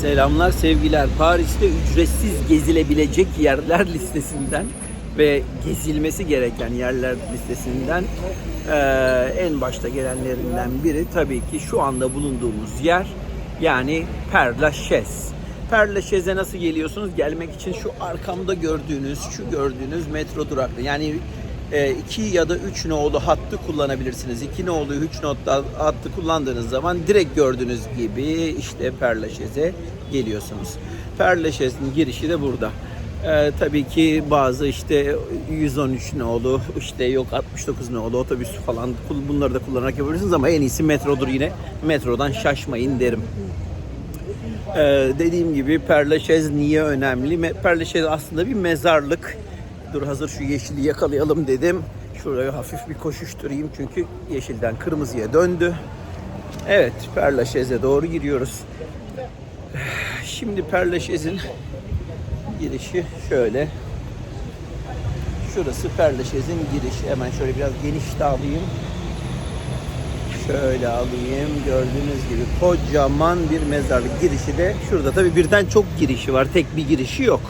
Selamlar, sevgiler. Paris'te ücretsiz gezilebilecek yerler listesinden ve gezilmesi gereken yerler listesinden en başta gelenlerinden biri tabii ki şu anda bulunduğumuz yer yani Père Lachaise. Père Lachaise'e nasıl geliyorsunuz? Gelmek için şu arkamda gördüğünüz, şu gördüğünüz metro duraklı. Yani e, iki ya da üç nolu hattı kullanabilirsiniz. İki nolu, üç nolu hattı kullandığınız zaman direkt gördüğünüz gibi işte Lachaise'e geliyorsunuz. Lachaise'in girişi de burada. E, tabii ki bazı işte 113 nolu, işte yok 69 nolu otobüs falan bunları da kullanarak yapabilirsiniz ama en iyisi metrodur yine. Metrodan şaşmayın derim. Ee, dediğim gibi Lachaise niye önemli? Lachaise aslında bir mezarlık. Dur hazır şu yeşili yakalayalım dedim. Şuraya hafif bir koşuşturayım çünkü yeşilden kırmızıya döndü. Evet Lachaise'e doğru giriyoruz. Şimdi Lachaise'in girişi şöyle. Şurası Lachaise'in girişi. Hemen şöyle biraz geniş de alayım. Şöyle alayım. Gördüğünüz gibi kocaman bir mezarlık girişi de şurada. Tabii birden çok girişi var. Tek bir girişi yok.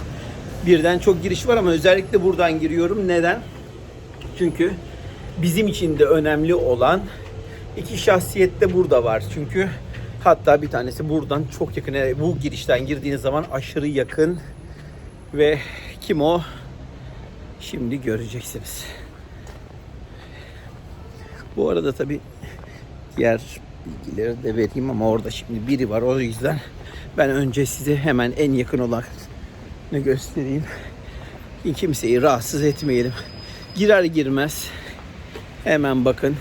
Birden çok girişi var ama özellikle buradan giriyorum. Neden? Çünkü bizim için de önemli olan iki şahsiyet de burada var. Çünkü hatta bir tanesi buradan çok yakın. Yani Bu girişten girdiğiniz zaman aşırı yakın ve kim o? Şimdi göreceksiniz. Bu arada tabii diğer bilgileri de vereyim ama orada şimdi biri var. O yüzden ben önce size hemen en yakın olanı göstereyim. Kimseyi rahatsız etmeyelim. Girer girmez hemen bakın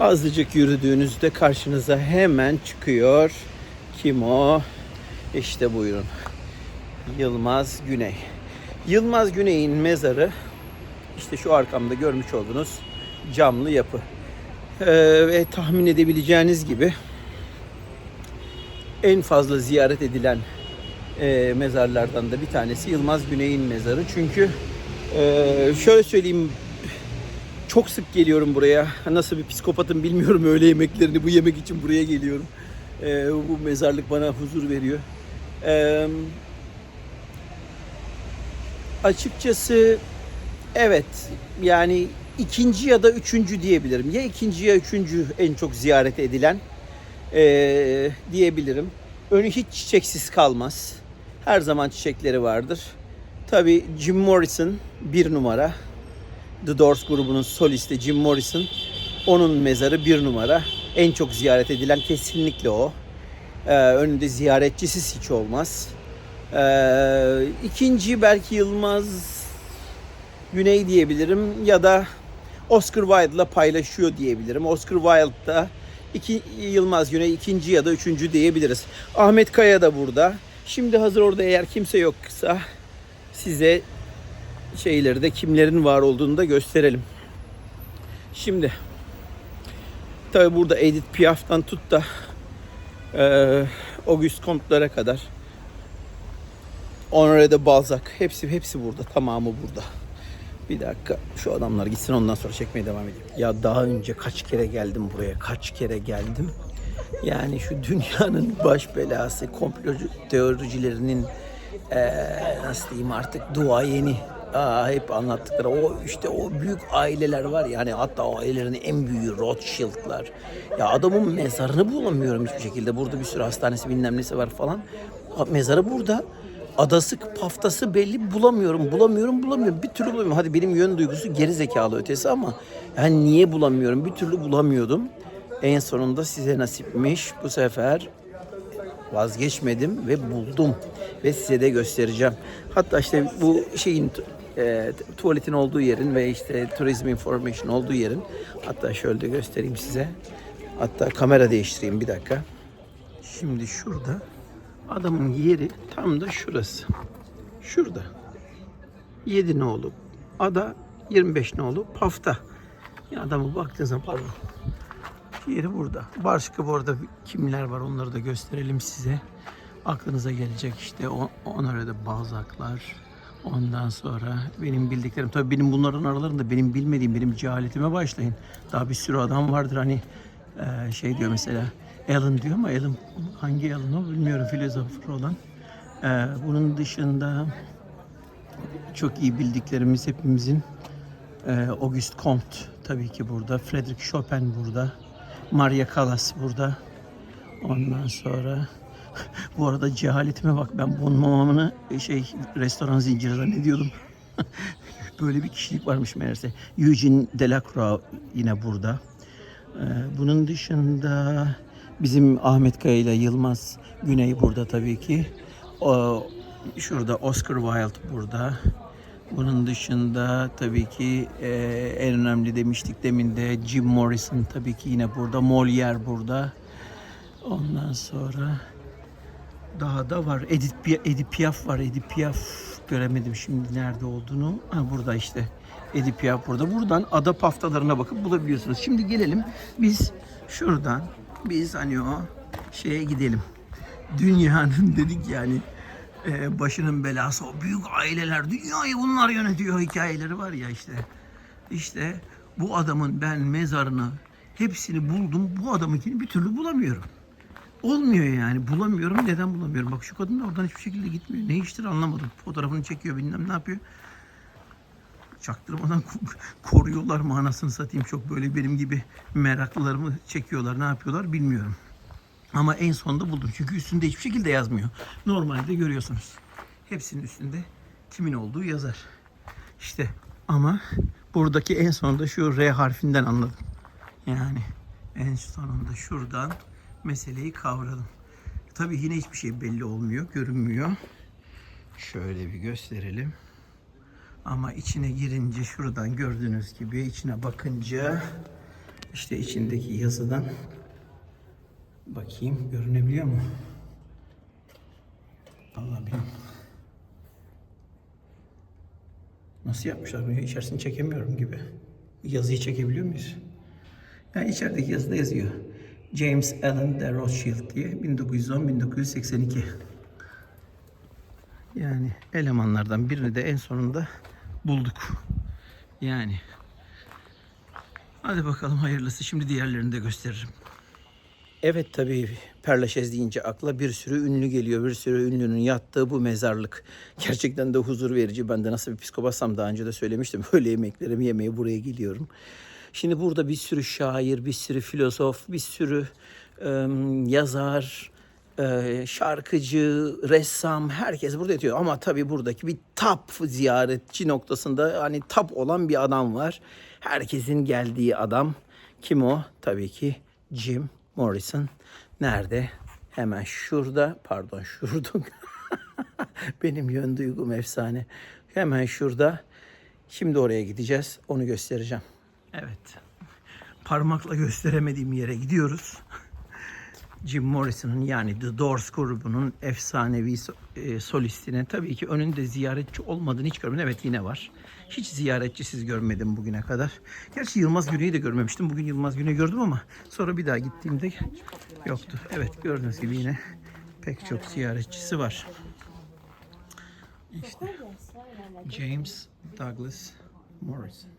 azıcık yürüdüğünüzde karşınıza hemen çıkıyor. Kim o? İşte buyurun. Yılmaz Güney. Yılmaz Güney'in mezarı işte şu arkamda görmüş olduğunuz camlı yapı. Ee, ve tahmin edebileceğiniz gibi en fazla ziyaret edilen e, mezarlardan da bir tanesi Yılmaz Güney'in mezarı. Çünkü e, şöyle söyleyeyim çok sık geliyorum buraya. Nasıl bir psikopatım bilmiyorum öğle yemeklerini bu yemek için buraya geliyorum. E, bu mezarlık bana huzur veriyor. E, açıkçası evet yani ikinci ya da üçüncü diyebilirim. Ya ikinci ya üçüncü en çok ziyaret edilen eee, diyebilirim. Önü hiç çiçeksiz kalmaz. Her zaman çiçekleri vardır. Tabii Jim Morrison bir numara. The Doors grubunun solisti Jim Morrison. Onun mezarı bir numara. En çok ziyaret edilen kesinlikle o. Ee, önünde ziyaretçisiz hiç olmaz. Ee, ikinci belki Yılmaz Güney diyebilirim ya da Oscar Wilde'la paylaşıyor diyebilirim. Oscar Wilde da iki, Yılmaz Güney ikinci ya da üçüncü diyebiliriz. Ahmet Kaya da burada. Şimdi hazır orada eğer kimse yoksa size şeyleri de kimlerin var olduğunu da gösterelim. Şimdi tabi burada Edith Piaf'tan tut da eee Auguste Comte'lara kadar Honoré de Balzac hepsi hepsi burada tamamı burada. Bir dakika şu adamlar gitsin ondan sonra çekmeye devam edeyim. Ya daha önce kaç kere geldim buraya kaç kere geldim. Yani şu dünyanın baş belası komplo teoricilerinin eee nasıl diyeyim artık duayeni Aa, hep anlattıkları o işte o büyük aileler var yani hatta o ailelerin en büyüğü Rothschild'lar. Ya adamın mezarını bulamıyorum hiçbir şekilde. Burada bir sürü hastanesi bilmem nesi var falan. Mezarı burada. Adası, paftası belli bulamıyorum, bulamıyorum, bulamıyorum. Bir türlü bulamıyorum. Hadi benim yön duygusu geri zekalı ötesi ama yani niye bulamıyorum? Bir türlü bulamıyordum. En sonunda size nasipmiş. Bu sefer vazgeçmedim ve buldum ve size de göstereceğim. Hatta işte bu şeyin e, tuvaletin olduğu yerin ve işte Tourism Information olduğu yerin hatta şöyle de göstereyim size. Hatta kamera değiştireyim bir dakika. Şimdi şurada adamın yeri tam da şurası. Şurada. 7 nolu ada 25 nolu pafta. Ya adamı baktığın zaman pardon. Yeri burada. Başka bu arada kimler var onları da gösterelim size. Aklınıza gelecek işte onlara da Balzac'lar. Ondan sonra benim bildiklerim tabii benim bunların aralarında benim bilmediğim benim cehaletime başlayın. Daha bir sürü adam vardır hani e, şey diyor mesela Alan diyor ama Alan hangi Alan o bilmiyorum filozofer olan. Ee, bunun dışında çok iyi bildiklerimiz hepimizin e, Auguste Comte tabii ki burada. Frederick Chopin burada. Maria Callas burada. Ondan sonra bu arada cehaletime bak ben Bon Mamam'ını şey restoran zinciri zannediyordum. Böyle bir kişilik varmış meğerse. Eugene Delacroix yine burada. Ee, bunun dışında bizim Ahmet Kaya ile Yılmaz Güney burada tabii ki. O, şurada Oscar Wilde burada. Bunun dışında tabii ki e, en önemli demiştik demin de Jim Morrison tabii ki yine burada. Molière burada. Ondan sonra daha da var. Edith, Edith Piaf var. Edith Piaf göremedim şimdi nerede olduğunu. Ha, burada işte. Edith Piaf burada. Buradan ada paftalarına bakıp bulabiliyorsunuz. Şimdi gelelim biz şuradan biz hani o şeye gidelim. Dünyanın dedik yani e, başının belası o büyük aileler dünyayı bunlar yönetiyor hikayeleri var ya işte. İşte bu adamın ben mezarını hepsini buldum. Bu adamınkini bir türlü bulamıyorum. Olmuyor yani. Bulamıyorum. Neden bulamıyorum? Bak şu kadın da oradan hiçbir şekilde gitmiyor. Ne iştir anlamadım. Fotoğrafını çekiyor bilmem ne yapıyor. Çaktırmadan ko- koruyorlar mı anasını satayım. Çok böyle benim gibi meraklılarımı çekiyorlar. Ne yapıyorlar bilmiyorum. Ama en sonunda buldum. Çünkü üstünde hiçbir şekilde yazmıyor. Normalde görüyorsunuz. Hepsinin üstünde kimin olduğu yazar. İşte ama buradaki en sonunda şu R harfinden anladım. Yani en sonunda şuradan meseleyi kavradım. Tabii yine hiçbir şey belli olmuyor, görünmüyor. Şöyle bir gösterelim. Ama içine girince şuradan gördüğünüz gibi içine bakınca işte içindeki yazıdan bakayım görünebiliyor mu? Allah bilmiyorum. Nasıl yapmışlar bunu? İçerisini çekemiyorum gibi. Yazıyı çekebiliyor muyuz? Yani içerideki yazıda yazıyor. James Allen de Rothschild diye 1910-1982. Yani elemanlardan birini de en sonunda bulduk. Yani. Hadi bakalım hayırlısı. Şimdi diğerlerini de gösteririm. Evet tabii Perlaşez deyince akla bir sürü ünlü geliyor. Bir sürü ünlünün yattığı bu mezarlık. Gerçekten de huzur verici. Ben de nasıl bir psikopatsam daha önce de söylemiştim. Böyle yemeklerimi yemeye buraya geliyorum. Şimdi burada bir sürü şair, bir sürü filozof, bir sürü em, yazar, e, şarkıcı, ressam herkes burada yatıyor. Ama tabii buradaki bir tap ziyaretçi noktasında hani tap olan bir adam var. Herkesin geldiği adam. Kim o? Tabii ki Jim Morrison. Nerede? Hemen şurada. Pardon şurada. Benim yön duygum efsane. Hemen şurada. Şimdi oraya gideceğiz. Onu göstereceğim. Evet. Parmakla gösteremediğim yere gidiyoruz. Jim Morrison'ın yani The Doors grubunun efsanevi e, solistine tabii ki önünde ziyaretçi olmadığını hiç görmedim. Evet yine var. Hiç ziyaretçisiz görmedim bugüne kadar. Gerçi Yılmaz Güney'i de görmemiştim. Bugün Yılmaz Güney'i gördüm ama sonra bir daha gittiğimde yoktu. Evet gördüğünüz gibi yine pek çok ziyaretçisi var. İşte James Douglas Morrison.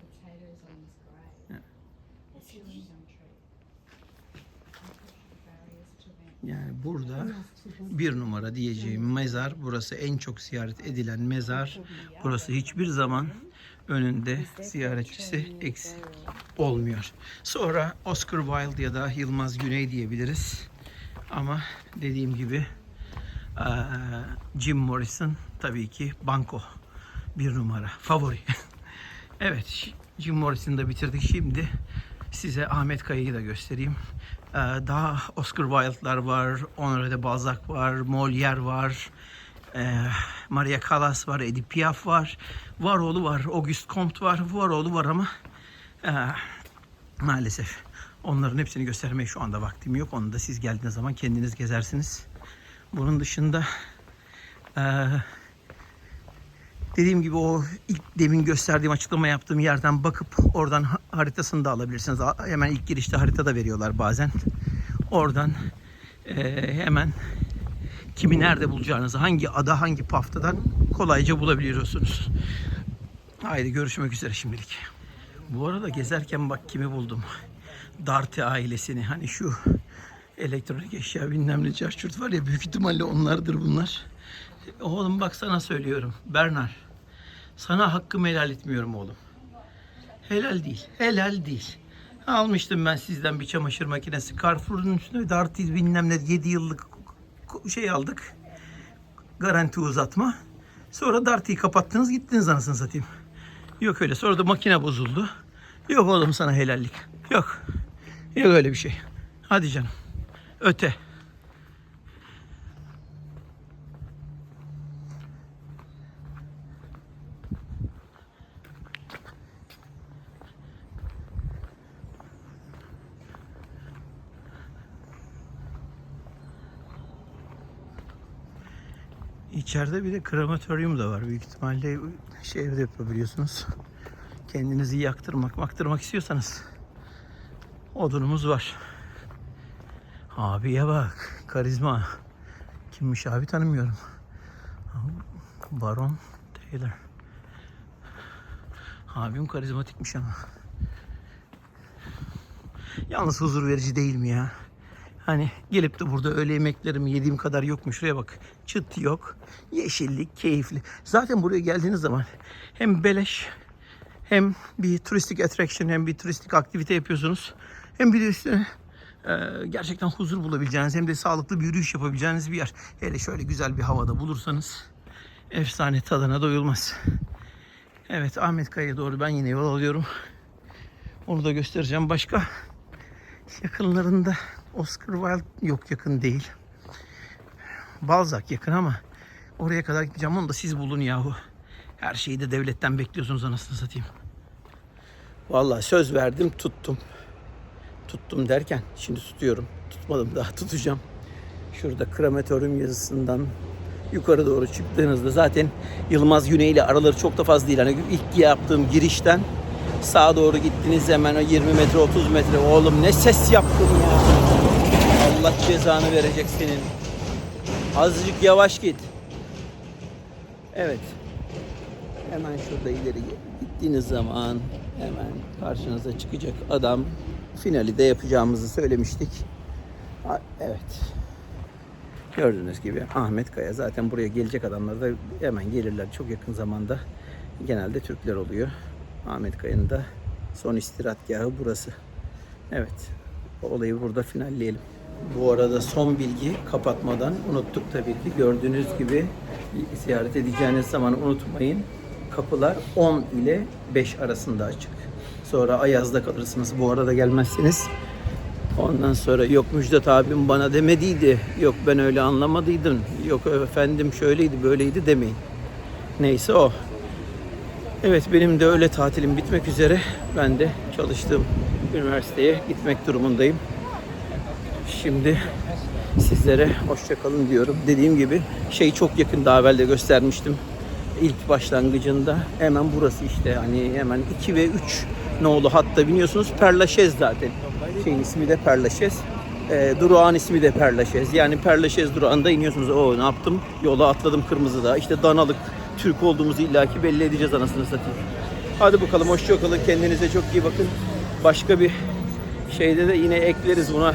Yani burada bir numara diyeceğim mezar. Burası en çok ziyaret edilen mezar. Burası hiçbir zaman önünde ziyaretçisi eksik olmuyor. Sonra Oscar Wilde ya da Yılmaz Güney diyebiliriz. Ama dediğim gibi Jim Morrison tabii ki banko bir numara favori. evet Jim Morrison'ı da bitirdik. Şimdi size Ahmet Kaya'yı da göstereyim. Ee, daha Oscar Wilde'lar var, Honoré de Balzac var, Molière var, ee, Maria Callas var, Edith Piaf var, Varoğlu var, Auguste Comte var, Varoğlu var ama ee, maalesef onların hepsini göstermeye şu anda vaktim yok. Onu da siz geldiğiniz zaman kendiniz gezersiniz. Bunun dışında Dediğim gibi o ilk demin gösterdiğim açıklama yaptığım yerden bakıp oradan haritasını da alabilirsiniz. Hemen ilk girişte harita da veriyorlar bazen. Oradan eee, hemen kimi nerede bulacağınızı, hangi ada, hangi paftadan kolayca bulabiliyorsunuz. Haydi görüşmek üzere şimdilik. Bu arada gezerken bak kimi buldum. Darty ailesini. Hani şu Elektronik eşya bilmem ne çarçurt var ya büyük ihtimalle onlardır bunlar. Oğlum bak sana söylüyorum Bernar. Sana hakkımı helal etmiyorum oğlum. Helal değil. Helal değil. Almıştım ben sizden bir çamaşır makinesi. Carrefour'un üstüne Darty bilmem ne 7 yıllık şey aldık. Garanti uzatma. Sonra Darty'yi kapattınız gittiniz anasını satayım. Yok öyle. Sonra da makine bozuldu. Yok oğlum sana helallik. Yok. Yok öyle bir şey. Hadi canım. Öte. İçeride bir de krematoryum da var. Büyük ihtimalle şehirde yapabiliyorsunuz. Kendinizi yaktırmak, maktırmak istiyorsanız odunumuz var. Abiye bak. Karizma. Kimmiş abi tanımıyorum. Baron Taylor. Abim karizmatikmiş ama. Yalnız huzur verici değil mi ya? Hani gelip de burada öğle yemeklerimi yediğim kadar yok mu? Şuraya bak. Çıt yok. Yeşillik, keyifli. Zaten buraya geldiğiniz zaman hem beleş hem bir turistik attraction hem bir turistik aktivite yapıyorsunuz. Hem bir de üstüne e, gerçekten huzur bulabileceğiniz hem de sağlıklı bir yürüyüş yapabileceğiniz bir yer. Hele şöyle güzel bir havada bulursanız efsane tadına doyulmaz. Evet Ahmet Kaya'ya doğru ben yine yol alıyorum. Onu da göstereceğim. Başka yakınlarında Oscar Wilde yok yakın değil. Balzac yakın ama oraya kadar gideceğim. Onu da siz bulun yahu. Her şeyi de devletten bekliyorsunuz anasını satayım. Vallahi söz verdim tuttum. Tuttum derken şimdi tutuyorum. Tutmadım daha tutacağım. Şurada krematoryum yazısından yukarı doğru çıktığınızda zaten Yılmaz Güney ile araları çok da fazla değil. Hani ilk yaptığım girişten sağa doğru gittiniz hemen o 20 metre 30 metre. Oğlum ne ses yaptım ya. Allah cezanı verecek senin. Azıcık yavaş git. Evet. Hemen şurada ileri gittiğiniz zaman hemen karşınıza çıkacak adam. Finali de yapacağımızı söylemiştik. Evet. Gördüğünüz gibi Ahmet Kaya zaten buraya gelecek adamlar da hemen gelirler çok yakın zamanda. Genelde Türkler oluyor. Ahmet Kaya'nın da son istirahatgahı burası. Evet. Olayı burada finalleyelim. Bu arada son bilgi kapatmadan unuttuk tabii ki. Gördüğünüz gibi ziyaret edeceğiniz zaman unutmayın. Kapılar 10 ile 5 arasında açık. Sonra Ayaz'da kalırsınız. Bu arada gelmezseniz Ondan sonra yok Müjdat abim bana demediydi. Yok ben öyle anlamadıydım. Yok efendim şöyleydi böyleydi demeyin. Neyse o. Evet benim de öyle tatilim bitmek üzere. Ben de çalıştığım üniversiteye gitmek durumundayım. Şimdi sizlere hoşça kalın diyorum. Dediğim gibi şey çok yakın daha evvel de göstermiştim. İlk başlangıcında hemen burası işte hani hemen 2 ve 3 nolu hatta biniyorsunuz Perlaşez zaten. Şeyin ismi de Perlaşez. E, durağın ismi de Perlaşez. Yani Perlaşez durağında iniyorsunuz. O ne yaptım? Yola atladım kırmızıda. İşte Danalık Türk olduğumuzu illaki belli edeceğiz anasını satayım. Hadi bakalım hoşça kalın. Kendinize çok iyi bakın. Başka bir şeyde de yine ekleriz buna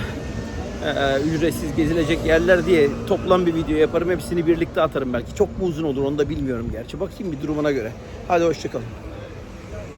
e, ücretsiz gezilecek yerler diye toplam bir video yaparım. Hepsini birlikte atarım belki. Çok mu uzun olur onu da bilmiyorum gerçi. Bakayım bir durumuna göre. Hadi hoşçakalın.